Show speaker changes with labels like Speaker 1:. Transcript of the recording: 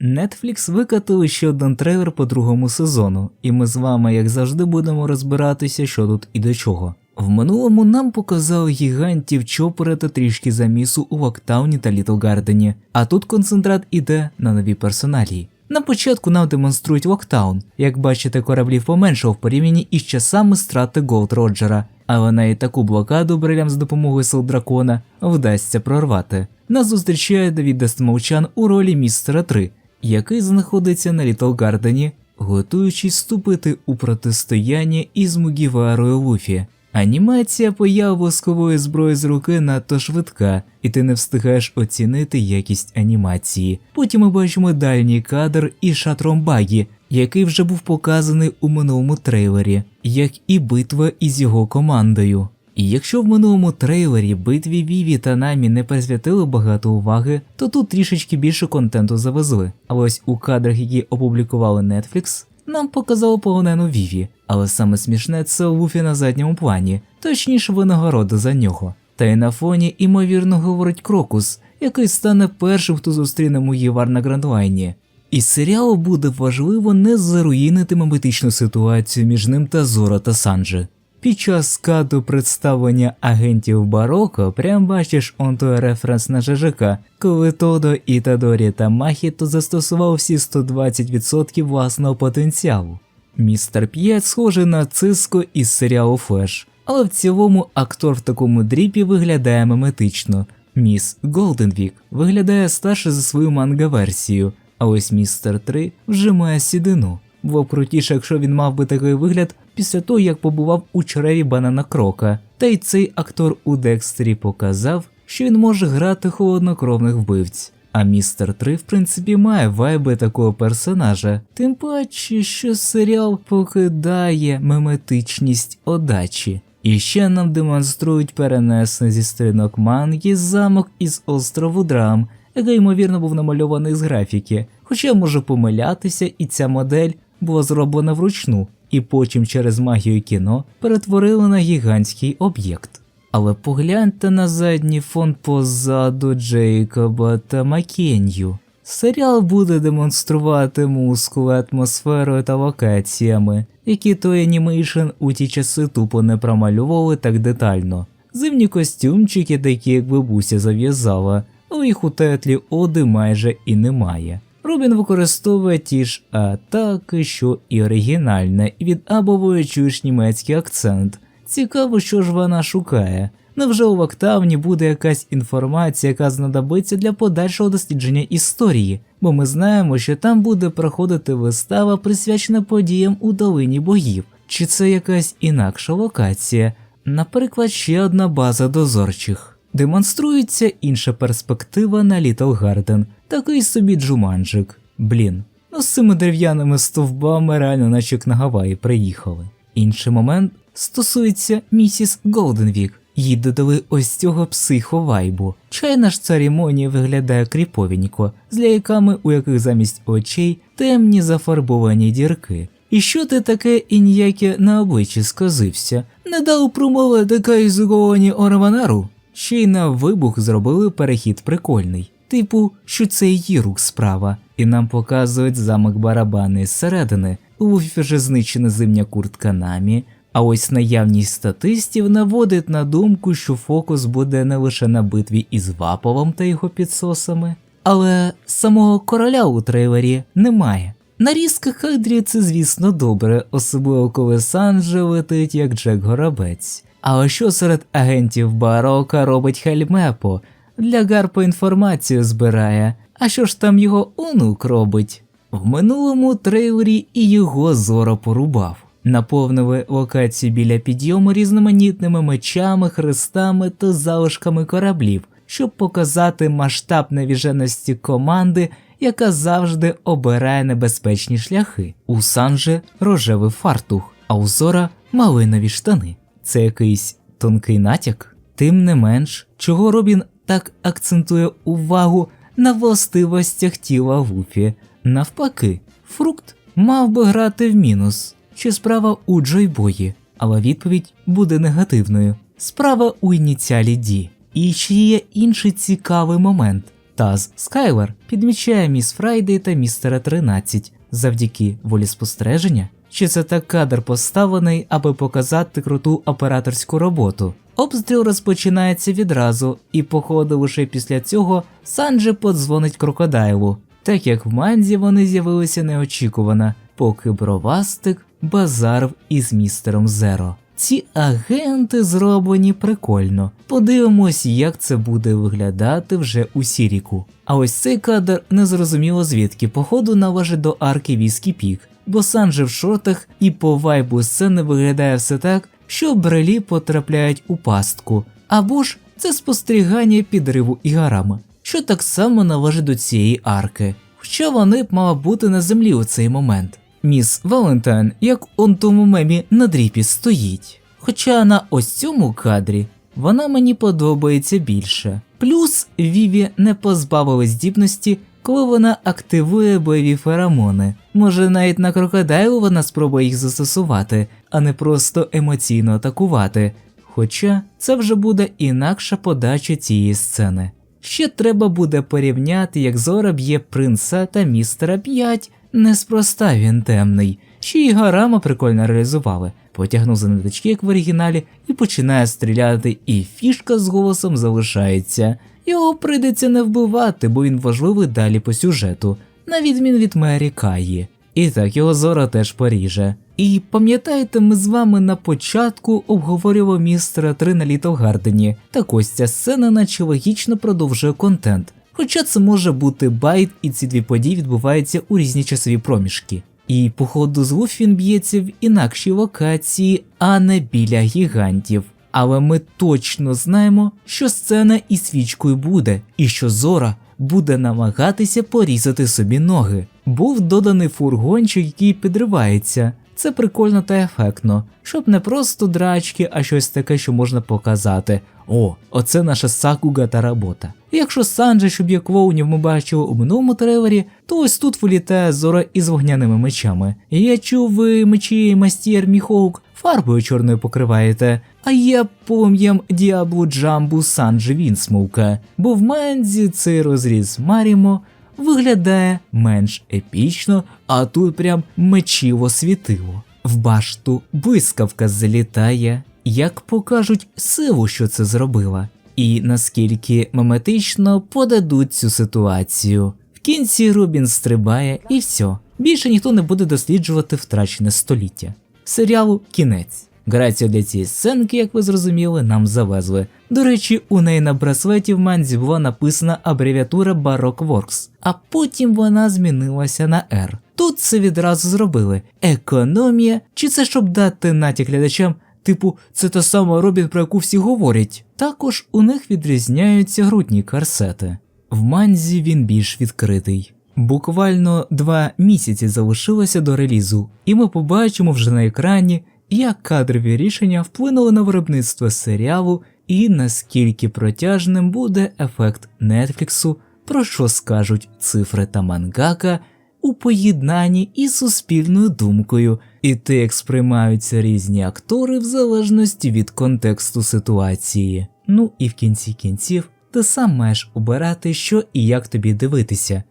Speaker 1: Netflix викатили ще один трейлер по другому сезону, і ми з вами, як завжди, будемо розбиратися, що тут і до чого. В минулому нам показали гігантів чопера та трішки замісу у Вактауні та Літл Гардені, а тут концентрат іде на нові персоналії. На початку нам демонструють Локтаун. Як бачите, кораблів поменшав в порівнянні із часами страти Голд Роджера, але навіть таку блокаду брилям з допомогою сил дракона вдасться прорвати. Нас зустрічає Давід Дестмовчан у ролі містера 3, який знаходиться на Літл Гардені, готуючись вступити у протистояння із Мугіварою Луфі. Анімація появи воскової зброї з руки надто швидка, і ти не встигаєш оцінити якість анімації. Потім ми бачимо дальній кадр із шатром Багі, який вже був показаний у минулому трейлері, як і битва із його командою. І якщо в минулому трейлері битві Віві та Намі не присвятили багато уваги, то тут трішечки більше контенту завезли. А ось у кадрах, які опублікували Netflix, нам показали полонену Віві, але саме смішне це Луфі на задньому плані, точніше винагорода за нього. Та й на фоні ймовірно говорить Крокус, який стане першим, хто зустріне Муївар на Грандлайні. Із серіалу буде важливо не заруїнити меметичну ситуацію між ним та Зора та Санджи. Під час кадру представлення агентів Бароко прям бачиш он той референс на ЖЖК, коли Тодо, Ітадорі та Махіто застосував всі 120% власного потенціалу. Містер 5 схожий на циско із серіалу Флеш, але в цілому актор в такому дріпі виглядає меметично. Міс Голденвік виглядає старше за свою манга-версію, а ось містер 3 вже має сідину. Було б крутіше, якщо він мав би такий вигляд після того, як побував у череві банана крока. Та й цей актор у Декстері показав, що він може грати холоднокровних вбивць. А містер 3, в принципі, має вайби такого персонажа, тим паче, що серіал покидає меметичність одачі. І ще нам демонструють перенесений зі сторінок манги замок із острову Драм, який ймовірно був намальований з графіки, хоча я можу помилятися, і ця модель була зроблена вручну, і потім через магію кіно перетворили на гігантський об'єкт. Але погляньте на задній фон позаду Джейкоба та Макенью. Серіал буде демонструвати мускули атмосферою та локаціями, які той анімейшн у ті часи тупо не промалювали так детально. Зимні костюмчики, такі як бабуся зав'язала, але їх у тетлі Оди майже і немає. Робін використовує ті ж атаки, що і оригінальне, і від абової чуєш німецький акцент. Цікаво, що ж вона шукає. Невже у Октавні буде якась інформація, яка знадобиться для подальшого дослідження історії, бо ми знаємо, що там буде проходити вистава, присвячена подіям у долині богів, чи це якась інакша локація, наприклад, ще одна база дозорчих. Демонструється інша перспектива на Літл Гарден, такий собі джуманджик. Блін, ну з цими дерев'яними стовбами реально наче як на Гаваї приїхали. Інший момент стосується місіс Голденвік. Їй додали ось цього психовайбу. Чайна ж церемонія виглядає кріповенько, з ляльками, у яких замість очей темні зафарбовані дірки. І що ти таке і ніяке на обличчі сказився? Не дав промовити кайзугоні Ораванару? Ще й на вибух зробили перехід прикольний. Типу, що це її рук справа, і нам показують замок барабани зсередини, у вже знищена зимня куртка намі, а ось наявність статистів наводить на думку, що фокус буде не лише на битві із Ваповом та його підсосами, але самого короля у трейлері немає. Нарізка кадрів це, звісно, добре, особливо коли Санджа летить як Джек Горобець. Але що серед агентів Барока робить Хельмепо? Для Гарпа інформацію збирає. А що ж там його онук робить? В минулому трейлері і його зоро порубав. Наповнили локацію біля підйому різноманітними мечами, хрестами та залишками кораблів, щоб показати масштаб навіженості команди, яка завжди обирає небезпечні шляхи. У Санже рожевий фартух, а у Зора малинові штани. Це якийсь тонкий натяк? Тим не менш, чого Робін так акцентує увагу на властивостях тіла Луфі. Навпаки, фрукт мав би грати в мінус, чи справа у Джойбої, але відповідь буде негативною. Справа у ініціалі Ді. І ще є інший цікавий момент. Таз Скайлер підмічає міс Фрайдей та містера 13 завдяки волі спостереження? Чи це так кадр поставлений, аби показати круту операторську роботу? Обстріл розпочинається відразу, і, походу, лише після цього Санджи подзвонить крокодайлу, так як в манзі вони з'явилися неочікувано, поки бровастик базарив із містером Зеро. Ці агенти зроблені прикольно. Подивимось, як це буде виглядати вже у Сіріку. А ось цей кадр незрозуміло звідки, походу належить до арки Віскі Пік, бо Санджи в шортах і по вайбу сцени виглядає все так, що брелі потрапляють у пастку, або ж це спостерігання підриву Ігарама, що так само належить до цієї арки, хоча вони б мали бути на землі у цей момент. Міс Валентайн, як он тому мемі на дріпі стоїть. Хоча на ось цьому кадрі вона мені подобається більше. Плюс Віві не позбавили здібності, коли вона активує бойові феромони. Може навіть на крокодайлу вона спробує їх застосувати, а не просто емоційно атакувати. Хоча це вже буде інакша подача цієї сцени. Ще треба буде порівняти, як Зора б'є принца та містера 5. Неспроста він темний. Ще й Гарама прикольно реалізували. Потягнув за ниточки, як в оригіналі, і починає стріляти, і фішка з голосом залишається. Його прийдеться не вбивати, бо він важливий далі по сюжету, на відмін від Мері Каї. І так його Зора теж поріже. І пам'ятаєте, ми з вами на початку обговорювали містера 3 на Літл Гардені. Так ось ця сцена наче логічно продовжує контент. Хоча це може бути байт, і ці дві події відбуваються у різні часові проміжки. І походу з Луф він б'ється в інакшій локації, а не біля гігантів. Але ми точно знаємо, що сцена із свічкою буде, і що Зора буде намагатися порізати собі ноги. Був доданий фургончик, який підривається. Це прикольно та ефектно, щоб не просто драчки, а щось таке, що можна показати. О, оце наша сакуга та робота. Якщо Санджи, щоб як клоунів ми бачили у минулому трейлері, то ось тут вилітає зора із вогняними мечами. Я чув, ви мечі мастір Міхоук фарбою чорною покриваєте, а я полум'ям Діаблу Джамбу Санджи Вінсмоука, бо в Мензі цей розріз Марімо виглядає менш епічно, а тут прям мечіво світило. В башту блискавка залітає, як покажуть силу, що це зробила, і наскільки меметично подадуть цю ситуацію. В кінці Рубін стрибає і все. Більше ніхто не буде досліджувати втрачене століття. Серіалу кінець. Грацію для цієї сценки, як ви зрозуміли, нам завезли. До речі, у неї на браслеті в манзі була написана абревіатура Baroque Works, а потім вона змінилася на R. Тут це відразу зробили. Економія, чи це щоб дати натяк глядачам, типу, це та сама Робін, про яку всі говорять. Також у них відрізняються грудні корсети. В манзі він більш відкритий. Буквально два місяці залишилося до релізу, і ми побачимо вже на екрані, як кадрові рішення вплинули на виробництво серіалу і наскільки протяжним буде ефект Нетфліксу, про що скажуть цифри та мангака у поєднанні із суспільною думкою, і те, як сприймаються різні актори в залежності від контексту ситуації. Ну і в кінці кінців ти сам маєш обирати, що і як тобі дивитися.